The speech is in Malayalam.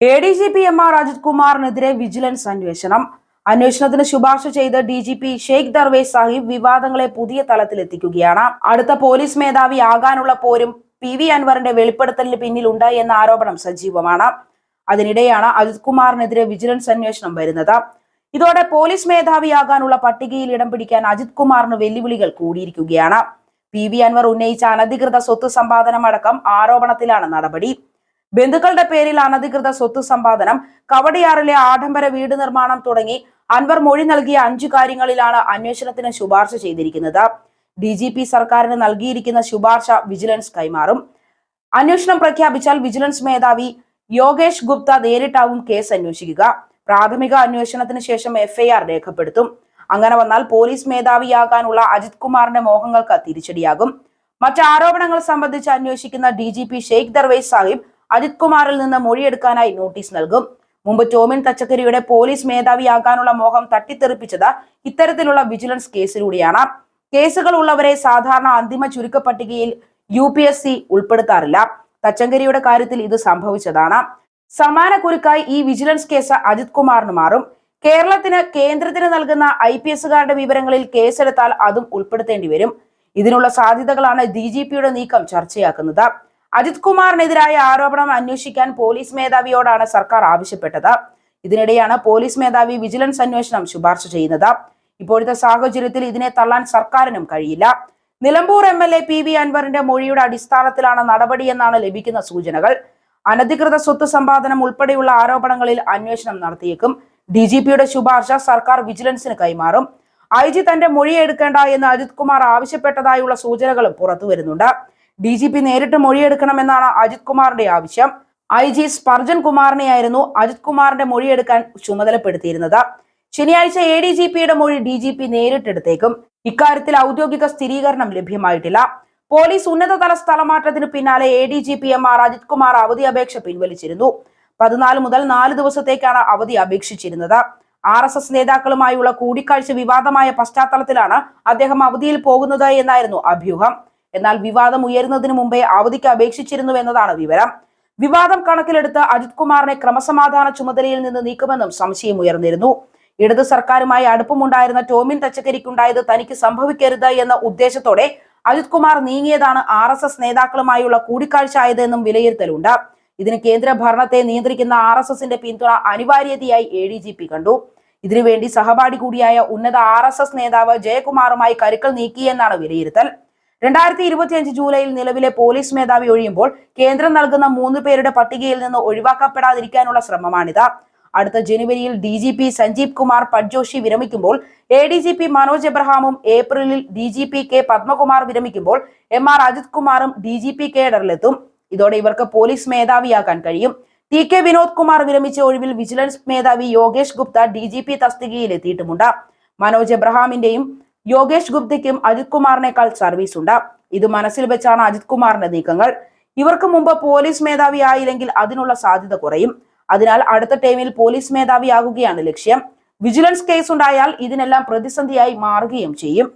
A D G P M R Ajit കുമാറിനെതിരെ vigilance അന്വേഷണം. അന്വേഷണത്തിന് ശുപാർശ ചെയ്ത് D G P Sheikh Darvesh Sahib വിവാദങ്ങളെ പുതിയ തലത്തിലെത്തിക്കുകയാണ്. അടുത്ത പോലീസ് മേധാവി ആകാനുള്ള പോരും പി വി അൻവറിന്റെ വെളിപ്പെടുത്തലിന് പിന്നിലുണ്ട് എന്ന ആരോപണം സജീവമാണ്. അതിനിടെയാണ് അജിത് കുമാറിനെതിരെ വിജിലൻസ് അന്വേഷണം വരുന്നത്. ഇതോടെ പോലീസ് മേധാവിയാകാനുള്ള പട്ടികയിൽ ഇടം പിടിക്കാൻ അജിത് കുമാറിന് വെല്ലുവിളികൾ കൂടിയിരിക്കുകയാണ്. പി വി അൻവർ ഉന്നയിച്ച അനധികൃത സ്വത്ത് സമ്പാദനം അടക്കം ആരോപണത്തിലാണ് നടപടി. ബന്ധുക്കളുടെ പേരിൽ അനധികൃത സ്വത്ത് സമ്പാദനം കവടിയാറിലെ ആഡംബര വീട് നിർമ്മാണം തുടങ്ങി അൻവർ മൊഴി നൽകിയ അഞ്ചു കാര്യങ്ങളിലാണ് അന്വേഷണത്തിന് ശുപാർശ ചെയ്തിരിക്കുന്നത്. ഡി ജി പി സർക്കാരിന് നൽകിയിരിക്കുന്ന ശുപാർശ വിജിലൻസ് കൈമാറും. അന്വേഷണം പ്രഖ്യാപിച്ചാൽ വിജിലൻസ് മേധാവി യോഗേഷ് ഗുപ്ത നേരിട്ടാവും കേസ് അന്വേഷിക്കുക. പ്രാഥമിക അന്വേഷണത്തിന് ശേഷം എഫ്ഐആർ രേഖപ്പെടുത്തും. അങ്ങനെ വന്നാൽ പോലീസ് മേധാവിയാകാനുള്ള അജിത് കുമാറിന്റെ മോഹങ്ങൾക്ക് തിരിച്ചടിയാകും. മറ്റ് ആരോപണങ്ങൾ സംബന്ധിച്ച് അന്വേഷിക്കുന്ന D G P Sheikh Darvesh Sahib Ajit കുമാറിൽ നിന്ന് മൊഴിയെടുക്കാനായി നോട്ടീസ് നൽകും. മുമ്പ് ടോമിൻ തച്ചക്കരിയുടെ പോലീസ് മേധാവിയാകാനുള്ള മോഹം തട്ടിത്തെറിപ്പിച്ചത് ഇത്തരത്തിലുള്ള വിജിലൻസ് കേസിലൂടെയാണ്. കേസുകൾ ഉള്ളവരെ സാധാരണ അന്തിമ ചുരുക്കപ്പട്ടികയിൽ യു പി എസ് സി ഉൾപ്പെടുത്താറില്ല. തച്ചങ്കരിയുടെ കാര്യത്തിൽ ഇത് സംഭവിച്ചതാണ്. സമാന കുരുക്കായി ഈ വിജിലൻസ് കേസ് അജിത് കുമാറിന് മാറും. കേരളത്തിന് കേന്ദ്രത്തിന് നൽകുന്ന ഐ പി എസുകാരുടെ വിവരങ്ങളിൽ കേസെടുത്താൽ അതും ഉൾപ്പെടുത്തേണ്ടി വരും. ഇതിനുള്ള സാധ്യതകളാണ് ഡി ജി പിയുടെ നീക്കം ചർച്ചയാക്കുന്നത്. അജിത് കുമാറിനെതിരായ ആരോപണം അന്വേഷിക്കാൻ പോലീസ് മേധാവിയോടാണ് സർക്കാർ ആവശ്യപ്പെട്ടത്. ഇതിനിടെയാണ് പോലീസ് മേധാവി വിജിലൻസ് അന്വേഷണം ശുപാർശ ചെയ്യുന്നത്. ഇപ്പോഴത്തെ സാഹചര്യത്തിൽ ഇതിനെ തള്ളാൻ സർക്കാരിനും കഴിയില്ല. Nilambur M L A P V അൻവറിന്റെ മൊഴിയുടെ അടിസ്ഥാനത്തിലാണ് നടപടിയെന്നാണ് ലഭിക്കുന്ന സൂചനകൾ. അനധികൃത സ്വത്ത് സമ്പാദനം ഉൾപ്പെടെയുള്ള ആരോപണങ്ങളിൽ അന്വേഷണം നടത്തിയേക്കും. ഡി ജി പിയുടെ ശുപാർശ സർക്കാർ വിജിലൻസിന് കൈമാറും. ഐ ജി തന്റെ മൊഴിയെടുക്കേണ്ട എന്ന് അജിത് കുമാർ ആവശ്യപ്പെട്ടതായുള്ള സൂചനകളും പുറത്തു വരുന്നുണ്ട് ഡി ജി പി നേരിട്ട് മൊഴിയെടുക്കണമെന്നാണ് അജിത് കുമാറിന്റെ ആവശ്യം. ഐ ജി സ്പർജൻ കുമാറിനെയായിരുന്നു അജിത് കുമാറിന്റെ മൊഴിയെടുക്കാൻ ചുമതലപ്പെടുത്തിയിരുന്നത്. ശനിയാഴ്ച എ ഡി ജി പിയുടെ മൊഴി ഡി ജി പി നേരിട്ടെടുത്തേക്കും. ഇക്കാര്യത്തിൽ ഔദ്യോഗിക സ്ഥിരീകരണം ലഭ്യമായിട്ടില്ല. പോലീസ് ഉന്നതതല സ്ഥലമാറ്റത്തിന് പിന്നാലെ A D G P M R Ajith Kumar അവധി അപേക്ഷ പിൻവലിച്ചിരുന്നു. പതിനാല് മുതൽ നാല് ദിവസത്തേക്കാണ് അവധി അപേക്ഷിച്ചിരുന്നത്. ആർ എസ് എസ് നേതാക്കളുമായുള്ള കൂടിക്കാഴ്ച വിവാദമായ പശ്ചാത്തലത്തിലാണ് അദ്ദേഹം അവധിയിൽ പോകുന്നത് എന്നായിരുന്നു അഭ്യൂഹം. എന്നാൽ വിവാദം ഉയരുന്നതിന് മുമ്പേ അവധിക്ക് അപേക്ഷിച്ചിരുന്നു എന്നതാണ് വിവരം. വിവാദം കണക്കിലെടുത്ത് അജിത് കുമാറിനെ ക്രമസമാധാന ചുമതലയിൽ നിന്ന് നീക്കുമെന്നും സംശയം ഉയർന്നിരുന്നു. ഇടത് സർക്കാരുമായി അടുപ്പമുണ്ടായിരുന്ന ടോമിൻ തച്ചക്കരിക്കുണ്ടായത് തനിക്ക് സംഭവിക്കരുത് എന്ന ഉദ്ദേശത്തോടെ അജിത് കുമാർ നീങ്ങിയതാണ് ആർ എസ് എസ് നേതാക്കളുമായുള്ള കൂടിക്കാഴ്ച ആയതെന്നും വിലയിരുത്തലുണ്ട്. ഇതിന് കേന്ദ്ര ഭരണത്തെ നിയന്ത്രിക്കുന്ന ആർ എസ് എസിന്റെ പിന്തുണ അനിവാര്യതയായി എ ഡി ജി പി കണ്ടു. ഇതിനുവേണ്ടി സഹപാഠി കൂടിയായ ഉന്നത ആർ എസ് എസ് നേതാവ് ജയകുമാറുമായി കരുക്കൾ നീക്കിയെന്നാണ് വിലയിരുത്തൽ. രണ്ടായിരത്തി ഇരുപത്തിയഞ്ച് ജൂലൈയിൽ നിലവിലെ പോലീസ് മേധാവി ഒഴിയുമ്പോൾ കേന്ദ്രം നൽകുന്ന മൂന്ന് പേരുടെ പട്ടികയിൽ നിന്ന് ഒഴിവാക്കപ്പെടാതിരിക്കാനുള്ള ശ്രമമാണിത്. അടുത്ത ജനുവരിയിൽ D G P Sanjeev Kumar Patjoshi വിരമിക്കുമ്പോൾ A D G P Manoj എബ്രഹാമും ഏപ്രിലിൽ D G P K Padmakumar വിരമിക്കുമ്പോൾ M R Ajith കുമാറും ഡി ജി പി കേഡറിലെത്തും. ഇതോടെ ഇവർക്ക് പോലീസ് മേധാവിയാക്കാൻ കഴിയും. ടി കെ വിനോദ് കുമാർ വിരമിച്ച ഒഴിവിൽ വിജിലൻസ് മേധാവി Yogesh Gupta D G P തസ്തികയിൽ എത്തിയിട്ടുമുണ്ട് മനോജ് എബ്രഹാമിന്റെയും യോഗേഷ് ഗുപ്തയ്ക്കും അജിത് കുമാറിനേക്കാൾ സർവീസ് ഉണ്ട്. ഇത് മനസ്സിൽ വെച്ചാണ് അജിത് കുമാറിന്റെ നീക്കങ്ങൾ. ഇവർക്ക് മുമ്പ് പോലീസ് മേധാവി ആയില്ലെങ്കിൽ അതിനുള്ള സാധ്യത കുറയും. അതിനാൽ അടുത്ത ടൈമിൽ പോലീസ് മേധാവിയാകുകയാണ് ലക്ഷ്യം. വിജിലൻസ് കേസ് ഉണ്ടായാൽ ഇതിനെല്ലാം പ്രതിസന്ധിയായി മാറുകയും ചെയ്യും.